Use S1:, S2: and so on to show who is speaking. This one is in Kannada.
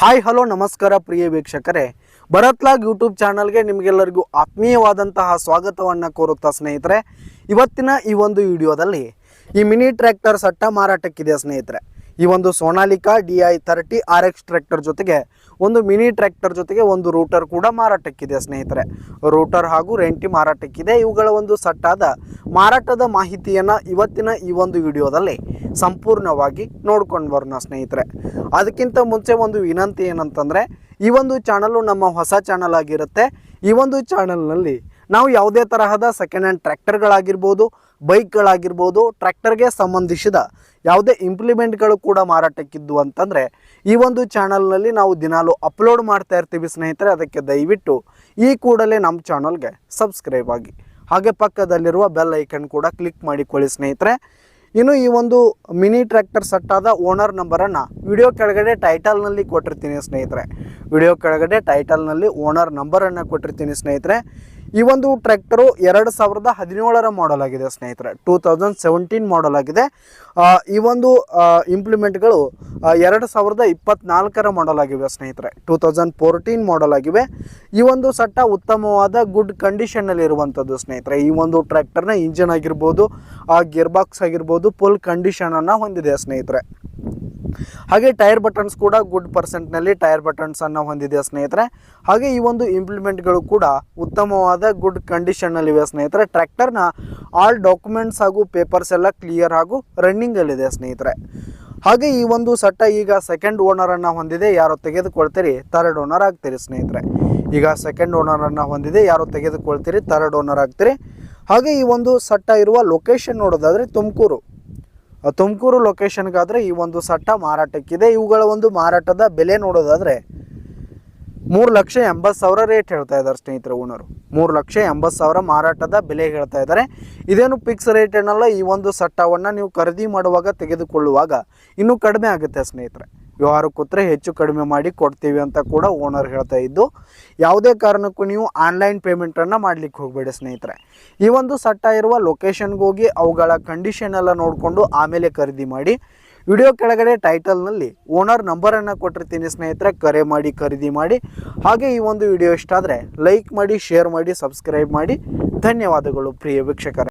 S1: ಹಾಯ್, ಹಲೋ, ನಮಸ್ಕಾರ ಪ್ರಿಯ ವೀಕ್ಷಕರೇ. ಭರತ್ಲಾಗ್ ಯೂಟ್ಯೂಬ್ ಚಾನಲ್ಗೆ ನಿಮಗೆಲ್ಲರಿಗೂ ಆತ್ಮೀಯವಾದಂತಹ ಸ್ವಾಗತವನ್ನು ಕೋರುತ್ತಾ ಸ್ನೇಹಿತರೆ. ಇವತ್ತಿನ ಈ ಒಂದು ವಿಡಿಯೋದಲ್ಲಿ ಈ ಮಿನಿ ಟ್ರ್ಯಾಕ್ಟರ್ ಸಟ್ಟ ಮಾರಾಟಕ್ಕಿದೆ ಸ್ನೇಹಿತರೆ. ಈ ಒಂದು Sonalika D I thirty R X tractor ಜೊತೆಗೆ ಒಂದು ಮಿನಿ ಟ್ರ್ಯಾಕ್ಟರ್ ಜೊತೆಗೆ ಒಂದು ರೂಟರ್ ಕೂಡ ಮಾರಾಟಕ್ಕಿದೆ ಸ್ನೇಹಿತರೆ. ರೂಟರ್ ಹಾಗೂ ರೆಂಟಿ ಮಾರಾಟಕ್ಕಿದೆ. ಇವುಗಳ ಒಂದು ಸಟ್ಟಾದ ಮಾರಾಟದ ಮಾಹಿತಿಯನ್ನು ಇವತ್ತಿನ ಈ ಒಂದು ವಿಡಿಯೋದಲ್ಲಿ ಸಂಪೂರ್ಣವಾಗಿ ನೋಡ್ಕೊಂಡು ಬರೋಣ ಸ್ನೇಹಿತರೆ. ಅದಕ್ಕಿಂತ ಮುಂಚೆ ಒಂದು ವಿನಂತಿ ಏನಂತಂದರೆ, ಈ ಒಂದು ಚಾನಲು ನಮ್ಮ ಹೊಸ ಚಾನಲ್ ಆಗಿರುತ್ತೆ. ಈ ಒಂದು ಚಾನಲ್ನಲ್ಲಿ ನಾವು ಯಾವುದೇ ತರಹದ ಸೆಕೆಂಡ್ ಹ್ಯಾಂಡ್ ಟ್ರ್ಯಾಕ್ಟರ್ಗಳಾಗಿರ್ಬೋದು, ಬೈಕ್ಗಳಾಗಿರ್ಬೋದು, ಟ್ರ್ಯಾಕ್ಟರ್ಗೆ ಸಂಬಂಧಿಸಿದ ಯಾವುದೇ ಇಂಪ್ಲಿಮೆಂಟ್ಗಳು ಕೂಡ ಮಾರಾಟಕ್ಕಿದ್ದು ಅಂತಂದರೆ, ಈ ಒಂದು ಚಾನಲ್ನಲ್ಲಿ ನಾವು ದಿನಾಲು ಅಪ್ಲೋಡ್ ಮಾಡ್ತಾ ಇರ್ತೀವಿ ಸ್ನೇಹಿತರೆ. ಅದಕ್ಕೆ ದಯವಿಟ್ಟು ಈ ಕೂಡಲೇ ನಮ್ಮ ಚಾನಲ್ಗೆ ಸಬ್ಸ್ಕ್ರೈಬ್ ಆಗಿ ಹಾಗೆ ಪಕ್ಕದಲ್ಲಿರುವ ಬೆಲ್ ಐಕನ್ ಕೂಡ ಕ್ಲಿಕ್ ಮಾಡಿಕೊಳ್ಳಿ ಸ್ನೇಹಿತರೆ. ಇನ್ನು ಈ ಒಂದು ಮಿನಿ ಟ್ರ್ಯಾಕ್ಟರ್ ಸಟ್ಟಾದ ಓನರ್ ನಂಬರನ್ನು ವಿಡಿಯೋ ಕೆಳಗಡೆ ಟೈಟಲ್ನಲ್ಲಿ ಕೊಟ್ಟಿರ್ತೀನಿ ಸ್ನೇಹಿತರೆ. ವಿಡಿಯೋ ಕೆಳಗಡೆ ಟೈಟಲ್ನಲ್ಲಿ ಓನರ್ ನಂಬರನ್ನು ಕೊಟ್ಟಿರ್ತೀನಿ ಸ್ನೇಹಿತರೆ. ಈ ಒಂದು ಟ್ರ್ಯಾಕ್ಟರು ಎರಡು ಸಾವಿರದ ಹದಿನೇಳರ ಮಾಡೆಲ್ ಆಗಿದೆ ಸ್ನೇಹಿತರೆ. ಟೂ ತೌಸಂಡ್ ಸೆವೆಂಟೀನ್ ಮಾಡಲ್ ಆಗಿದೆ. ಈ ಒಂದು ಇಂಪ್ಲಿಮೆಂಟ್ಗಳು ಎರಡು ಸಾವಿರದ ಇಪ್ಪತ್ನಾಲ್ಕರ ಮಾಡಲ್ ಆಗಿವೆ ಸ್ನೇಹಿತರೆ. ಟೂ ತೌಸಂಡ್ ಫೋರ್ಟೀನ್ ಮಾಡಲ್ ಆಗಿವೆ. ಈ ಒಂದು ಸಟ್ಟ ಉತ್ತಮವಾದ ಗುಡ್ ಕಂಡೀಷನ್ನಲ್ಲಿ ಇರುವಂಥದ್ದು ಸ್ನೇಹಿತರೆ. ಈ ಒಂದು ಟ್ರ್ಯಾಕ್ಟರ್ನ ಇಂಜಿನ್ ಆಗಿರ್ಬೋದು, ಆ ಗಿರ್ಬಾಕ್ಸ್ ಆಗಿರ್ಬೋದು ಫುಲ್ ಕಂಡೀಷನನ್ನು ಹೊಂದಿದೆ ಸ್ನೇಹಿತರೆ. ಹಾಗೆ ಟೈರ್ ಬಟನ್ಸ್ ಕೂಡ ಗುಡ್ ಪರ್ಸೆಂಟ್ನಲ್ಲಿ ಟೈರ್ ಬಟನ್ಸನ್ನು ಹೊಂದಿದೆ ಸ್ನೇಹಿತರೆ. ಹಾಗೆ ಈ ಒಂದು ಇಂಪ್ಲಿಮೆಂಟ್ಗಳು ಕೂಡ ಉತ್ತಮವಾದ ಗುಡ್ ಕಂಡೀಷನ್ನಲ್ಲಿವೆ ಸ್ನೇಹಿತರೆ. ಟ್ರ್ಯಾಕ್ಟರ್ನ ಆಲ್ ಡಾಕ್ಯುಮೆಂಟ್ಸ್ ಹಾಗೂ ಪೇಪರ್ಸ್ ಎಲ್ಲ ಕ್ಲಿಯರ್ ಹಾಗೂ ರನ್ನಿಂಗಲ್ಲಿದೆ ಸ್ನೇಹಿತರೆ. ಹಾಗೆ ಈ ಒಂದು ಸಟ್ಟ ಈಗ ಸೆಕೆಂಡ್ ಓನರನ್ನು ಹೊಂದಿದೆ. ಯಾರು ತೆಗೆದುಕೊಳ್ತೀರಿ, ಥರ್ಡ್ ಓನರ್ ಆಗ್ತೀರಿ ಸ್ನೇಹಿತರೆ. ಈಗ ಸೆಕೆಂಡ್ ಓನರನ್ನು ಹೊಂದಿದೆ. ಯಾರು ತೆಗೆದುಕೊಳ್ತೀರಿ, ಥರ್ಡ್ ಓನರ್ ಆಗ್ತೀರಿ. ಹಾಗೆ ಈ ಒಂದು ಸಟ್ಟ ಇರುವ ಲೊಕೇಶನ್ ನೋಡೋದಾದರೆ ತುಮಕೂರು. ತುಮಕೂರು ಲೊಕೇಶನ್ಗಾದರೆ ಈ ಒಂದು ಸಟ್ಟ ಮಾರಾಟಕ್ಕಿದೆ. ಇವುಗಳ ಒಂದು ಮಾರಾಟದ ಬೆಲೆ ನೋಡೋದಾದರೆ ಮೂರು ಲಕ್ಷ ಎಂಬತ್ತು ಸಾವಿರ ರೇಟ್ ಹೇಳ್ತಾ ಇದ್ದಾರೆ ಸ್ನೇಹಿತರೆ ಓನರು. ಮೂರು ಲಕ್ಷ ಎಂಬತ್ತು ಸಾವಿರ ಮಾರಾಟದ ಬೆಲೆ ಹೇಳ್ತಾ ಇದ್ದಾರೆ. ಇದೇನು ಫಿಕ್ಸ್ ರೇಟ್ ಏನಲ್ಲ, ಈ ಒಂದು ಸಟ್ಟವನ್ನು ನೀವು ಖರೀದಿ ಮಾಡುವಾಗ ತೆಗೆದುಕೊಳ್ಳುವಾಗ ಇನ್ನೂ ಕಡಿಮೆ ಆಗುತ್ತೆ ಸ್ನೇಹಿತರೆ. ವ್ಯವಹಾರ ಕೂತ್ರೆ ಹೆಚ್ಚು ಕಡಿಮೆ ಮಾಡಿ ಕೊಡ್ತೀವಿ ಅಂತ ಕೂಡ ಓನರ್ ಹೇಳ್ತಾ ಇದ್ದು, ಯಾವುದೇ ಕಾರಣಕ್ಕೂ ನೀವು ಆನ್ಲೈನ್ ಪೇಮೆಂಟನ್ನು ಮಾಡಲಿಕ್ಕೆ ಹೋಗಬೇಡಿ ಸ್ನೇಹಿತರೆ. ಈ ಒಂದು ಸಟ್ಟ ಇರುವ ಲೊಕೇಶನ್ಗೆ ಹೋಗಿ ಅವುಗಳ ಕಂಡೀಷನ್ ಎಲ್ಲ ನೋಡಿಕೊಂಡು ಆಮೇಲೆ ಖರೀದಿ ಮಾಡಿ ವಿಡಿಯೋ ಕೆಳಗಡೆ ಟೈಟಲ್ನಲ್ಲಿ ಓನರ್ ನಂಬರನ್ನು ಕೊಟ್ಟಿರ್ತೀನಿ ಸ್ನೇಹಿತರೆ, ಕರೆ ಮಾಡಿ, ಖರೀದಿ ಮಾಡಿ. ಹಾಗೆ ಈ ಒಂದು ವಿಡಿಯೋ ಇಷ್ಟ ಆದರೆ ಲೈಕ್ ಮಾಡಿ ಶೇರ್ ಮಾಡಿ ಸಬ್ಸ್ಕ್ರೈಬ್ ಮಾಡಿ. ಧನ್ಯವಾದಗಳು ಪ್ರಿಯ ವೀಕ್ಷಕರೇ.